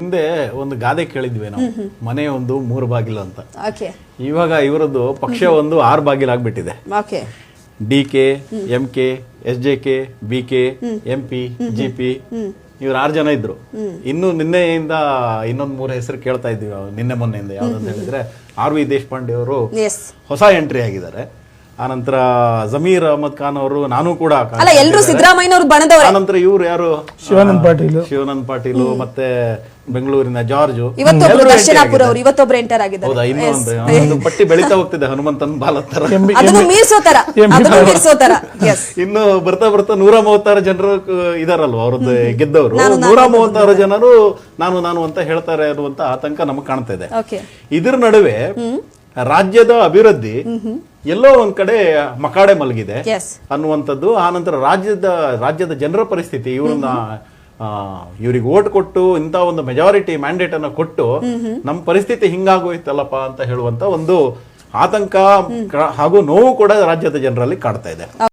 ಹಿಂದೆ ಒಂದು ಗಾದೆ ಕೇಳಿದ್ವಿ ನಾವು. ಮನೆ ಒಂದು ಮೂರು ಬಾಗಿಲು ಅಂತ. ಇವಾಗ ಇವರದ್ದು ಪಕ್ಷ ಒಂದು ಆರು ಬಾಗಿಲು ಆಗ್ಬಿಟ್ಟಿದೆ. D K M K S J K B K M P G P ಇವ್ರು ಆರು ಜನ ಇದ್ರು. ಇನ್ನು ನಿನ್ನೆಯಿಂದ ಇನ್ನೊಂದು ಮೂರು ಹೆಸರು ಕೇಳ್ತಾ ಇದ್ವಿ ನಿನ್ನೆ ಮೊನ್ನೆಯಿಂದ ಯಾವ್ದಂತ ಹೇಳಿದ್ರೆ ಆರ್ ವಿ ದೇಶಪಾಂಡೆ ಅವರು ಹೊಸ ಎಂಟ್ರಿ ಆಗಿದ್ದಾರೆ. ಆನಂತರ ಜಮೀರ್ ಅಹಮದ್ ಖಾನ್ ಅವರು ನಾನು ಕೂಡ ಅಲ್ಲ ಎಲ್ಲರೂ ಸಿದ್ದರಾಮಯ್ಯನವ್ರು ಬಣದವ್ರೆ. ಆನಂತರ ಇವ್ರು ಯಾರು? ಶಿವಾನಂದ್ ಪಾಟೀಲ್. ಶಿವಾನಂದ್ ಪಾಟೀಲ್ ಮತ್ತೆ ಬೆಂಗಳೂರಿನ ಜಾರ್ಜ್. ಇವತ್ತೊಬ್ರು ಎಲ್ಲರೂ ದರ್ಶನಾಪುರ ಅವರು. ಇವತ್ತೊಬ್ರು ಎಂಟರ್ ಆಗಿದ್ದಾರೆ. ಹೌದಾ? ಪಟ್ಟಿ ಬೆಳಿತಾ ಹೋಗ್ತಿದೆ ಹನುಮಂತನ್ ಬಾಲ ತರ. ಅದನ್ನು ಅದನ್ನು ಇನ್ನು ಬರ್ತಾ ಬರ್ತಾ ನೂರ ಮೂವತ್ತಾರು ಜನರು ಇದಾರಲ್ವ ಅವ್ರದ್ದು ಗೆದ್ದವರು? ನೂರ ಮೂವತ್ತಾರು ಜನರು ನಾನು ನಾನು ಅಂತ ಹೇಳ್ತಾರೆ ಅನ್ನುವಂತ ಆತಂಕ ನಮಗ್ ಕಾಣ್ತಾ ಇದೆ. ಓಕೆ ಇದ್ರ ನಡುವೆ ರಾಜ್ಯದ ಅಭಿವೃದ್ಧಿ ಎಲ್ಲೋ ಒಂದ್ ಕಡೆ ಮಕಾಡೆ ಮಲಗಿದೆ ಅನ್ನುವಂಥದ್ದು. ಆ ಆನಂತರ ರಾಜ್ಯದ ರಾಜ್ಯದ ಜನರ ಪರಿಸ್ಥಿತಿ. ಇವ್ರನ್ನ ಇವ್ರಿಗೆ ಓಟ್ ಕೊಟ್ಟು ಇಂಥ ಒಂದು ಮೆಜಾರಿಟಿ ಮ್ಯಾಂಡೇಟ್ ಅನ್ನ ಕೊಟ್ಟು ನಮ್ಮ ಪರಿಸ್ಥಿತಿ ಹಿಂಗಾಗೋಯ್ತಲ್ಲಪ್ಪ ಅಂತ ಹೇಳುವಂತ ಒಂದು ಆತಂಕ ಹಾಗೂ ನೋವು ಕೂಡ ರಾಜ್ಯದ ಜನರಲ್ಲಿ ಕಾಡ್ತಾ ಇದೆ.